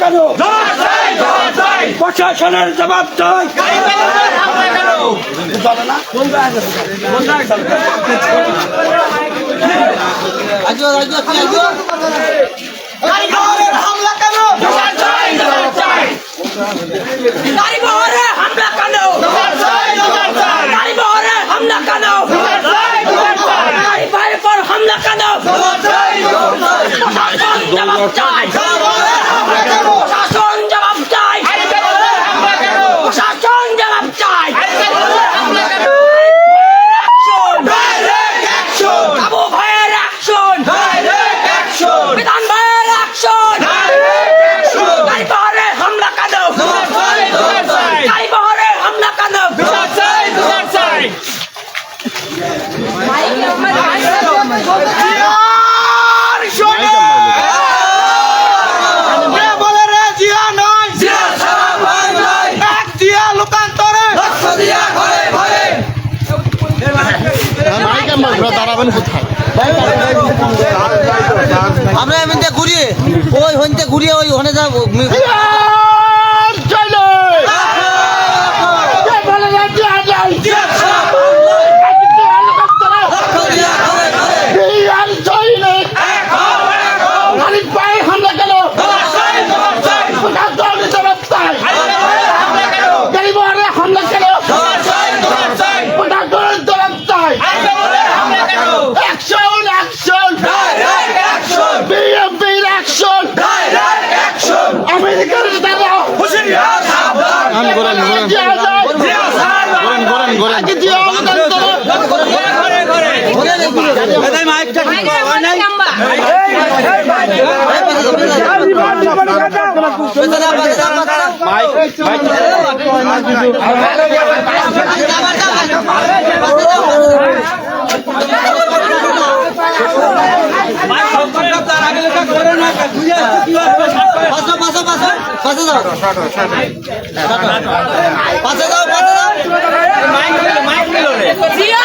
কেন? প্রশাসনের জবাব দেয় হামলা কেন? গাড়ি বহরে হামলা কেন? গাড়ি বহরে হামলা কেন? গাড়ি ভাইয়ের পর হামলা কেন? জবাব চাই। আমরা এমনিতে ঘুরিয়ে ওই হইতে ঘুরিয়ে ওই ওখানে যাব পাশে যাও পাশে যাও পাশে যাও মাইক নিল মাইক নিল রে জিয়া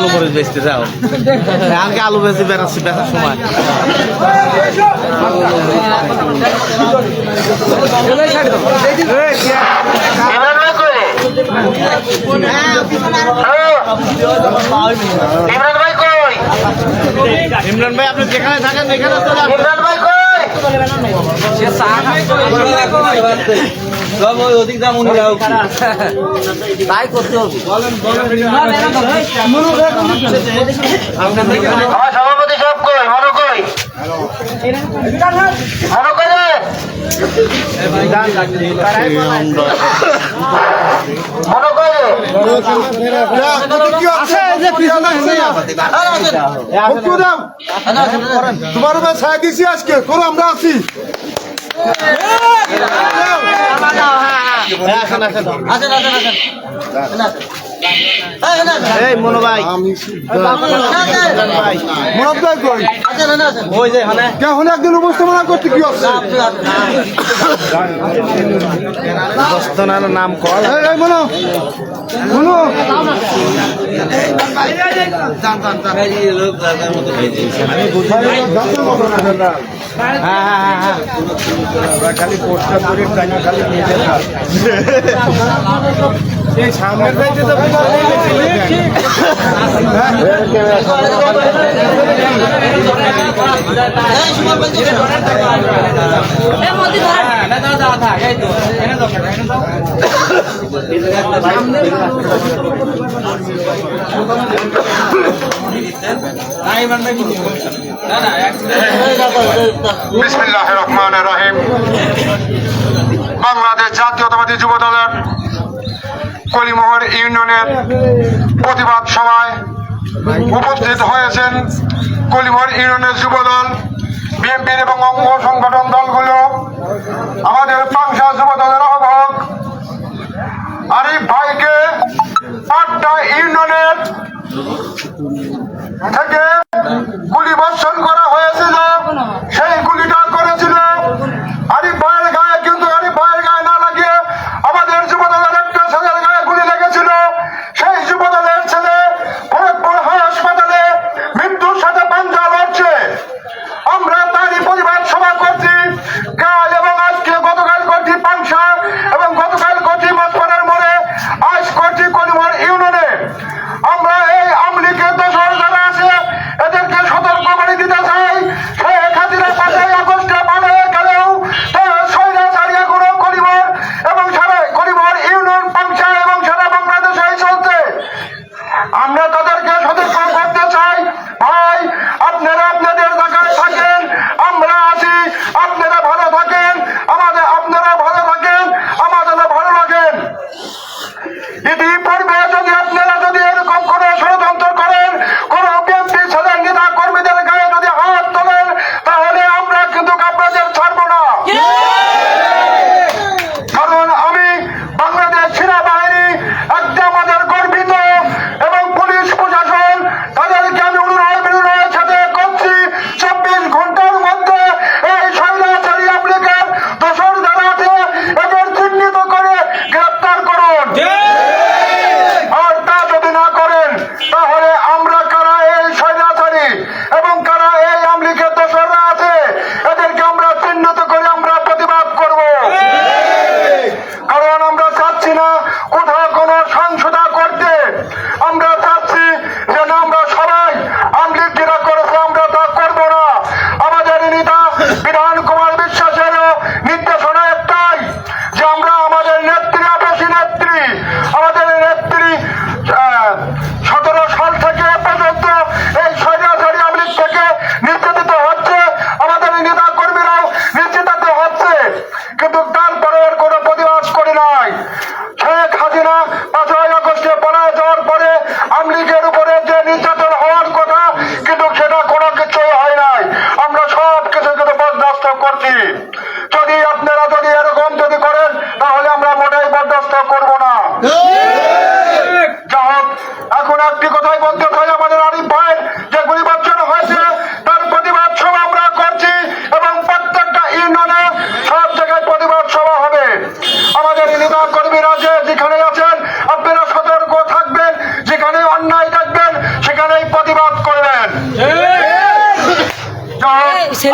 আলু মরিচ বেচতে যাও। কালকে আলু বেচে বেড়াচ্ছি বেচার সময়। ইমরান ভাই আপনি যেখানে থাকেন এখানে চলে আসুন। ইমরান ভাই কই? সব অধিক দাম উনি যাও তাই করতে হবে আমার সভাপতি সব কই মনো কই মনো কই মনো কই তোমার সাই দিছি আজকে করো আমরা আছি একদিন উপস্থাপনা করতে কি দস্তনার নাম কল। এই এই মনো মনো হ্যাঁ হ্যাঁ হ্যাঁ খালি পোস্টার করে টাইম খালি নিজে না এই সামনের বিসমিল্লাহ রহমান রহিম বাংলাদেশ জাতীয়তাবাদী যুব দলের কলিমোহর ইউনিয়নের প্রতিবাদ সভায় উপস্থিত হয়েছেন কলিমোহর ইউনিয়নের যুব দল বিএনপির এবং অঙ্গ সংগঠন দলগুলো, আমাদের পাংশা যুব দলের আরিফ ভাইকে পাট্টা ইউনিয়নের থেকে গুলি বর্ষণ করা হয়েছিল।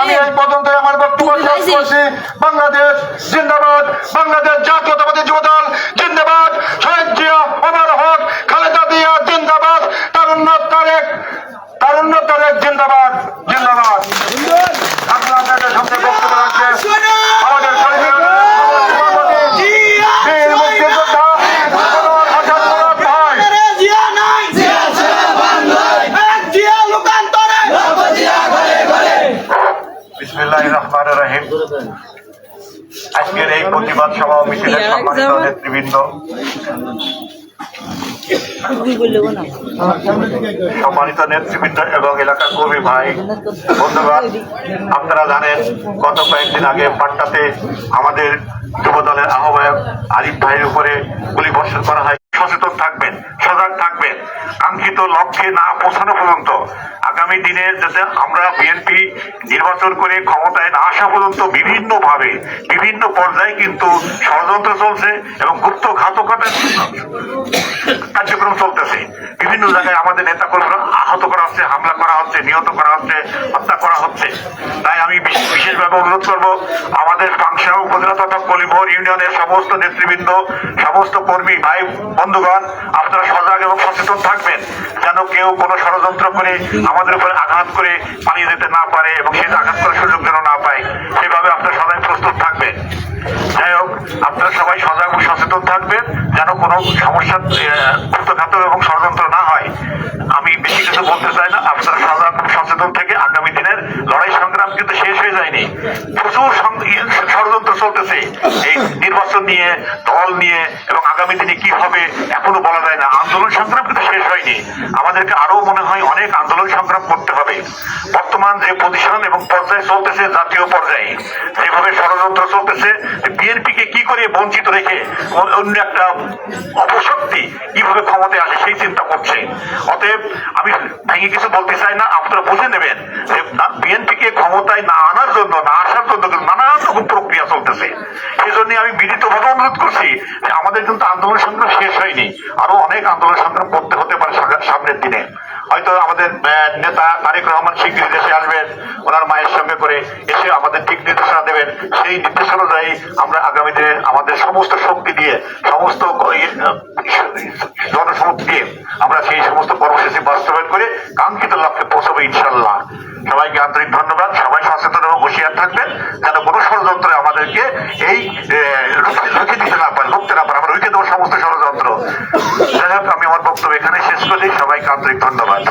আমি এই পর্যন্ত আমার বক্তব্য শেষ করছি। বাংলাদেশ জিন্দাবাদ। বাংলাদেশ জাতীয়তাবাদী যুবদল জিন্দাবাদ শহীদ জিয়া অমর হক খালেদা জিয়া জিন্দাবাদ তারুণ্য তারেক তারুণ্য তারেক জিন্দাবাদ জিন্দাবাদ আপনাদের সামনে বক্তব্য রাখছে আমাদের শহীদ বীর মুক্তিযোদ্ধা মনোহর হাসান মুরাদ ভাই বিসমিল্লাহ রহমান রহিম আজকের এই প্রতিবাদ সভা ও মিছিলের সম্মানিত নেতৃবৃন্দ। সম্মানিত নেতৃবৃন্দ এবং এলাকার কর্মী ভাই বন্ধুগণ আপনারা জানেন গত কয়েকদিন আগে পাট্টাতে আমাদের যুবদলের আহ্বায়ক আরিফ ভাইয়ের উপরে গুলি বর্ষণ করা হয়। সচেতন থাকবেন, সজাগ থাকবেন। কাঙ্ক্ষিত লক্ষ্যে না পৌঁছানো পর্যন্ত আগামী দিনে যাতে আমরা বিএনপি নির্বাচন করে ক্ষমতায় না আসা পর্যন্ত বিভিন্ন ভাবে বিভিন্ন পর্যায়ে কিন্তু ষড়যন্ত্র চলছে এবং গুপ্ত ঘাতকতার কার্যক্রম চলতেছে। বিভিন্ন জায়গায় আমাদের নেতা কর্মীরা আহত করা হচ্ছে, হামলা করা হচ্ছে, নিহত করা হচ্ছে, হত্যা করা হচ্ছে। তাই আমি বিশেষভাবে অনুরোধ করব, আমাদের পাংশা উপজেলা তথা কলিমোহর ইউনিয়নের সমস্ত নেতৃবৃন্দ, সমস্ত কর্মী, ভাই বন্ধুগণ, আপনারা সজাগ এবং সচেতন থাকবেন যেন কেউ কোনো ষড়যন্ত্র করে আমাদের উপরে আঘাত করে পালিয়ে যেতে না পারে এবং সেটা আঘাত করার সুযোগ যেন না পায়, সেভাবে আপনারা সবাই প্রস্তুত থাকবেন। যাই হোক, আপনারা সবাই সজাগ সচেতন থাকবেন যেন কোনো সমস্যা এবং ষড়যন্ত্র না হয়। আমি বেশি কিছু বলতে চাই না, আপনারা সজাগ সচেতন থেকে আগামী দিনের লড়াই কিন্তু শেষ হয়ে যায়নি। প্রচুর ষড়যন্ত্র চলতেছে। এই নির্বাচন নিয়ে, দল নিয়ে, এবং আগামী দিনে কি হবে এখনও বলা যায় না। আন্দোলন সংগ্রাম কিন্তু শেষ হয়নি। আমাদেরকে আরও মনে হয় অনেক আন্দোলন সংগ্রাম করতে হবে। বর্তমান যে পজিশন এবং পর্যায়ে চলতেছে জাতীয় পর্যায়ে, যেভাবে ষড়যন্ত্র চলতেছে বিএনপি কে কি করে বঞ্চিত রেখে অন্য একটা অপশক্তি কীভাবে ক্ষমতায় আসে সেই চিন্তা করছে। অতএব আমি ভেঙে কিছু বলতে চাই না, আপনারা বুঝে নেবেন যে বিএনপি কে ক্ষমতায় না আনার জন্য না আসার জন্য নানান রকম প্রক্রিয়া চলতেছে। সেই জন্য আমি বিনীতভাবে অনুরোধ করছি যে আমাদের কিন্তু আন্দোলন সংগ্রাম শেষ হয়নি। আরও অনেক আন্দোলন সংগ্রাম করতে হতে পারে সামনের দিনে। হয়তো আমাদের নেতা তারেক রহমান শিগগিরই দেশে আসবেন ওনার মায়ের সঙ্গে করে এসে আমাদের ঠিক নির্দেশনা দেবেন। সেই নির্দেশ অনুযায়ী আমরা আগামী দিনে আমাদের সমস্ত শক্তি দিয়ে সমস্ত ইয়ে, আহ, জনসমুদ্র দিয়ে আমরা সেই সমস্ত কর্মসূচি বাস্তবায়ন করে কাঙ্ক্ষিত লক্ষ্যে পৌঁছাবো ইনশাল্লাহ সবাইকে আন্তরিক ধন্যবাদ। সবাই সচেতন এবং হুঁশিয়ার থাকবেন, যেন কোনো ষড়যন্ত্রে আমাদেরকে এই রুখে দিতে না পারে, রুখতে না পারে। আমরা রুখে দেবো সমস্ত ষড়যন্ত্র। যাই হোক, আমি আমার বক্তব্য এখানে শেষ করি। সবাইকে আন্তরিক ধন্যবাদ।